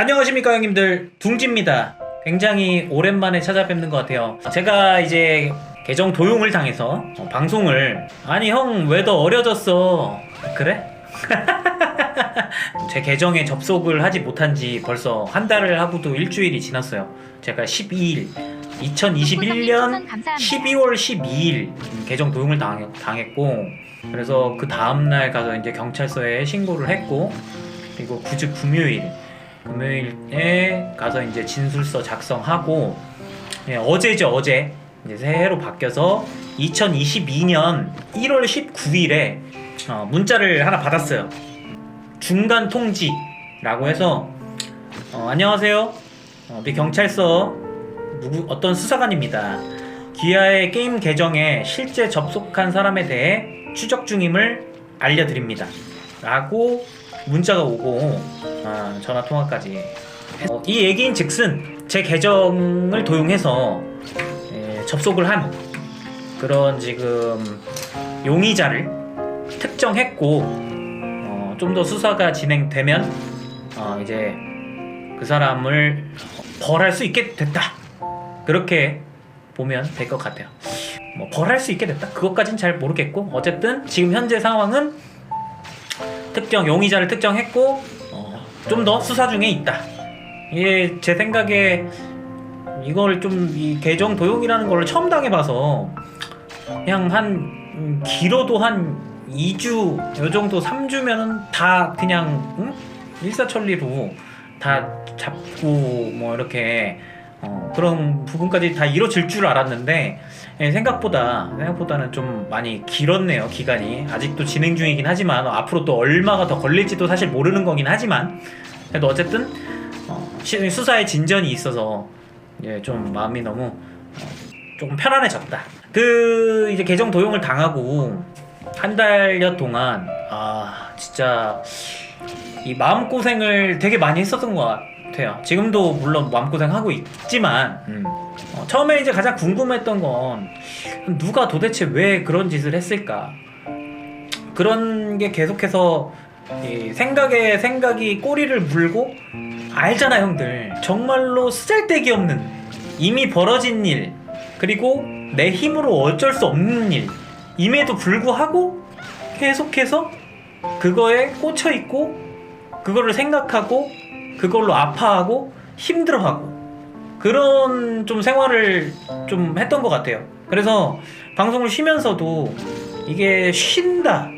안녕하십니까 형님들. 둥지입니다. 굉장히 오랜만에 찾아뵙는 것 같아요. 제가 이제 계정 도용을 당해서 어, 방송을. 아니 형 왜 더 어려졌어? 그래? 제 계정에 접속을 하지 못한 지 벌써 한 달을 하고도 일주일이 지났어요. 제가 12일. 2021년 12월 12일 계정 도용을 당, 당했고 그래서 그 다음날 가서 이제 경찰서에 신고를 했고 그리고 구즉 금요일 금요일에 가서 이제 진술서 작성하고 예, 어제죠 어제. 이제 새해로 바뀌어서 2022년 1월 19일에 어, 문자를 하나 받았어요. 중간 통지라고 해서 어, 안녕하세요. 어, 우리 경찰서 누구 어떤 수사관입니다. 기아의 게임 계정에 실제 접속한 사람에 대해 추적 중임을 알려드립니다. 라고 문자가 오고 아, 전화 통화까지. 어, 이 얘기인 즉슨 제 계정을 도용해서 예, 접속을 한 그런 지금 용의자를 특정했고 어, 좀 더 수사가 진행되면 어, 이제 그 사람을 벌할 수 있게 됐다. 그렇게 보면 될 것 같아요. 뭐 벌할 수 있게 됐다? 그것까진 잘 모르겠고 어쨌든 지금 현재 상황은 특정 용의자를 특정했고 좀 더 수사 중에 있다. 이게 제 생각에 이걸 좀 이 계정 도용이라는 걸 처음 당해봐서 그냥 한 음, 길어도 한 2주 요 정도 3주면은 다 그냥 응? 일사천리로 다 잡고 뭐 이렇게 어, 그런 부분까지 다 이루어질 줄 알았는데 예, 생각보다 생각보다는 좀 많이 길었네요 기간이 아직도 진행 중이긴 하지만 어, 앞으로 또 얼마가 더 걸릴지도 사실 모르는 거긴 하지만 그래도 어쨌든 어, 시- 수사에 진전이 있어서 예, 좀 마음이 너무 어, 조금 편안해졌다. 그 이제 계정 도용을 당하고 한 달여 동안 아 진짜 이 마음 고생을 되게 많이 했었던 것 같아요. 지금도 물론 마음 고생 하고 있지만 음. 어, 처음에 이제 가장 궁금했던 건 누가 도대체 왜 그런 짓을 했을까? 그런 게 계속해서 이 생각에 생각이 꼬리를 물고 알잖아 형들 정말로 쓰잘데기 없는 이미 벌어진 일 그리고 내 힘으로 어쩔 수 없는 일 임에도 불구하고 계속해서 그거에 꽂혀 있고 그거를 생각하고 그걸로 아파하고 힘들어하고 그런 좀 생활을 좀 했던 것 같아요. 그래서 방송을 쉬면서도 이게 쉰다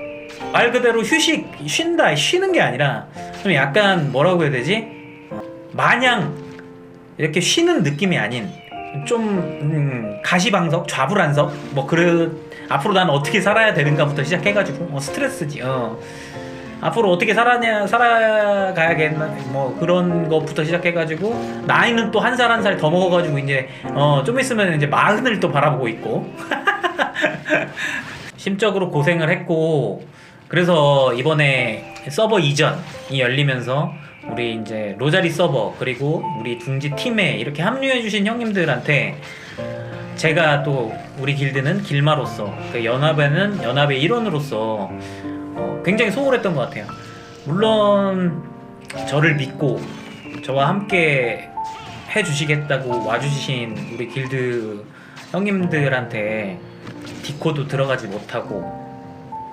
말 그대로 휴식 쉰다 쉬는 게 아니라 좀 약간 뭐라고 해야 되지 어, 마냥 이렇게 쉬는 느낌이 아닌 좀 음, 가시방석 좌불안석 뭐 그래 앞으로 난 어떻게 살아야 되는가부터 시작해가지고 어, 스트레스지 어. 앞으로 어떻게 살아냐 살아가야겠나? 뭐 그런 것부터 시작해가지고 나이는 또 한 살 한 살 더 먹어가지고 이제 어 좀 있으면 이제 마흔을 또 바라보고 있고. 심적으로 고생을 했고 그래서 이번에 서버 이전이 열리면서 우리 이제 로자리 서버 그리고 우리 둥지 팀에 이렇게 합류해주신 형님들한테 제가 또 우리 길드는 길마로서 그 연합에는 연합의 일원으로서 어, 굉장히 소홀했던 것 같아요. 물론 저를 믿고 저와 함께 해주시겠다고 와주신 우리 길드 형님들한테 디코도 들어가지 못하고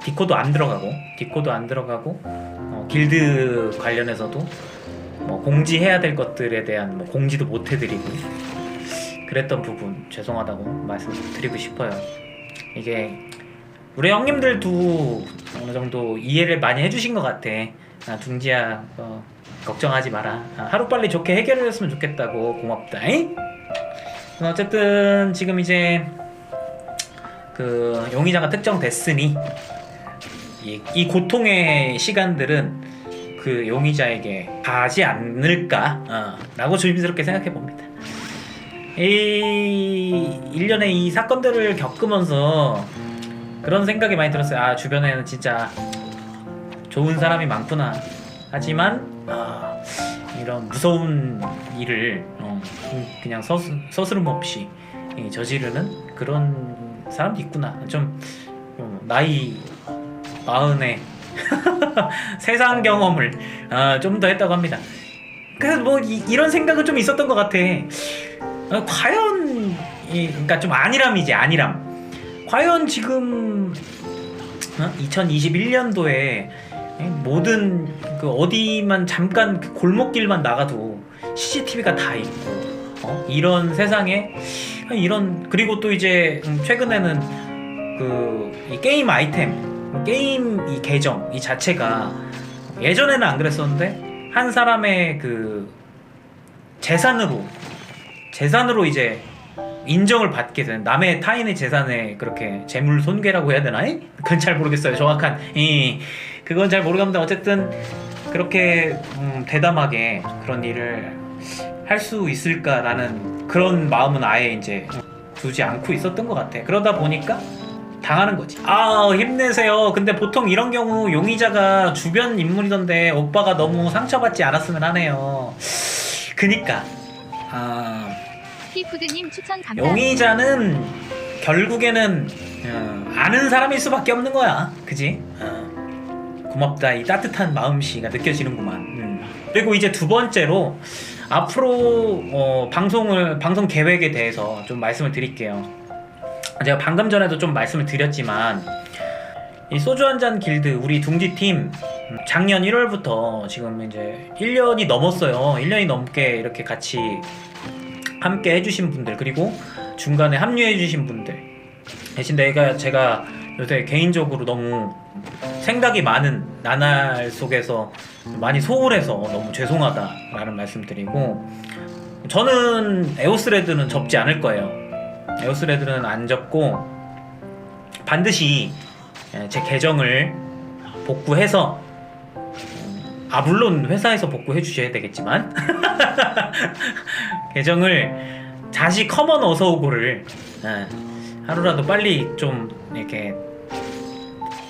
디코도 안 들어가고 디코도 안 들어가고 어, 길드 관련해서도 뭐 공지해야 될 것들에 대한 뭐 공지도 못 해드리고 그랬던 부분 죄송하다고 말씀드리고 싶어요. 이게 우리 형님들도 어느 정도 이해를 많이 해주신 것 같아. 아, 둥지야 어, 걱정하지 마라. 아, 하루 빨리 좋게 해결했으면 좋겠다고 고맙다. 잉? 어쨌든 지금 이제 그 용의자가 특정됐으니 이, 이 고통의 시간들은 그 용의자에게 가지 않을까 어, 라고 조심스럽게 생각해 봅니다. 이 일련의 이 사건들을 겪으면서 그런 생각이 많이 들었어요. 아 주변에는 진짜 좋은 사람이 많구나. 하지만 아, 이런 무서운 일을 어, 그냥 서스, 서스름 없이 이, 저지르는 그런 사람도 있구나. 좀 어, 나이 마흔에 세상 경험을 아, 좀더 했다고 합니다. 그래서 뭐 이, 런 생각은 좀 있었던 것 같아. 어, 과연 이, 그러니까 좀 안일함이지 안일함. 과연 지금 2021년도에 모든 그 어디만 잠깐 그 골목길만 나가도 CCTV가 다 있고 어? 이런 세상에 이런 그리고 또 이제 음, 최근에는 그이 게임 아이템 게임 이 계정 이 자체가 예전에는 안 그랬었는데 한 사람의 그 재산으로 재산으로 이제 인정을 받게 되는 남의 타인의 재산에 그렇게 재물 손괴라고 해야 되나? 그건 잘 모르겠어요. 정확한 이 그건 잘 모르겠는데 어쨌든 그렇게 음, 대담하게 그런 일을 할 수 있을까라는 그런 마음은 아예 이제 두지 않고 있었던 것 같아. 그러다 보니까 당하는 거지. 아 힘내세요. 근데 보통 이런 경우 용의자가 주변 인물이던데 오빠가 너무 상처받지 않았으면 하네요. 그니까 아. 피푸드님 추천 감사합니다. 용의자는 결국에는 어, 아는 사람일 수밖에 없는 거야. 그지? 어, 고맙다. 이 따뜻한 마음씨가 느껴지는구만. 음. 그리고 이제 두 번째로 앞으로 어, 방송을 방송 계획에 대해서 좀 말씀을 드릴게요. 제가 방금 전에도 좀 말씀을 드렸지만 이 소주 한 잔 길드 우리 둥지 팀 음, 작년 1월부터 지금 이제 1년이 넘었어요. 1년이 넘게 이렇게 같이 함께 해주신 분들 그리고 중간에 합류해주신 분들 대신 내가 제가 요새 개인적으로 너무 생각이 많은 나날 속에서 많이 소홀해서 너무 죄송하다라는 말씀드리고 저는 에오스레드는 접지 않을 거예요. 에오스레드는 안 접고 반드시 예, 제 계정을 복구해서 음, 아 물론 회사에서 복구해 주셔야 되겠지만 계정을 다시 커먼 어서오고를 예, 하루라도 빨리 좀 이렇게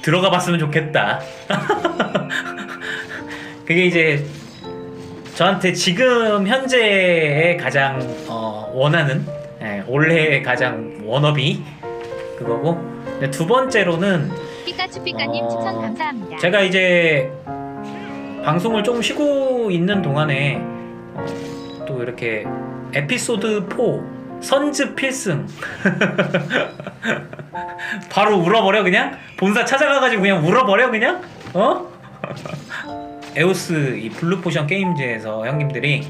들어가 봤으면 좋겠다. 그게 이제 저한테 지금 현재의 가장 어, 원하는 예, 올해 가장 워너비 그거고 두 번째로는 피카츄 피카님 어, 추천 감사합니다. 제가 이제 방송을 좀 쉬고 있는 동안에 어, 또 이렇게 에피소드 4 선즈 필승 바로 울어버려 그냥 본사 찾아가가지고 그냥 울어버려 그냥 어 에오스 이 블루 포션 게임즈에서 형님들이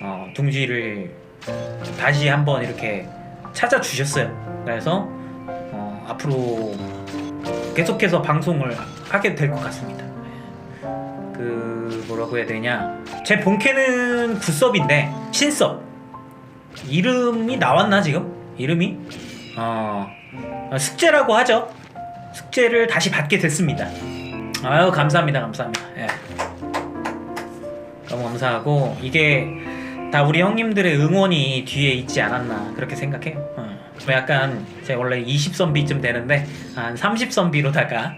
어, 둥지를 다시 한번 이렇게 찾아주셨어요. 그래서 어, 앞으로 계속해서 방송을 하게 될 것 같습니다. 그 뭐라고 해야 되냐? 제 본캐는 굿섭인데 신섭 이름이 나왔나 지금? 이름이 어 숙제라고 하죠. 숙제를 다시 받게 됐습니다. 아유 감사합니다, 감사합니다. 예. 너무 감사하고 이게 다 우리 형님들의 응원이 뒤에 있지 않았나 그렇게 생각해요. 어. 약간 제가 원래 20선비쯤 되는데 한 30선비로다가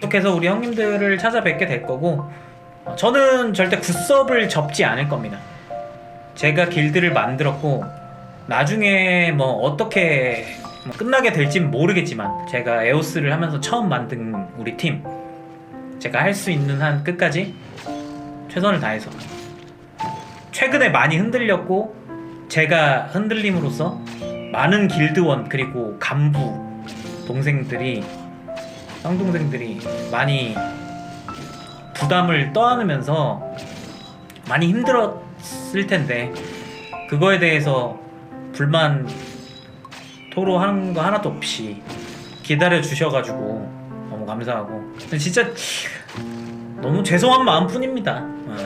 계속해서 우리 형님들을 찾아뵙게 될 거고 어, 저는 절대 굿섭을 접지 않을 겁니다. 제가 길드를 만들었고 나중에 뭐 어떻게 뭐 끝나게 될진 모르겠지만 제가 에오스를 하면서 처음 만든 우리 팀 제가 할 수 있는 한 끝까지 최선을 다해서 최근에 많이 흔들렸고 제가 흔들림으로써 많은 길드원 그리고 간부 동생들이 쌍동생들이 많이 부담을 떠안으면서 많이 힘들었을 텐데 그거에 대해서 불만 토로하는 거 하나도 없이 기다려 주셔가지고 너무 감사하고 진짜 너무 죄송한 마음뿐입니다. 어.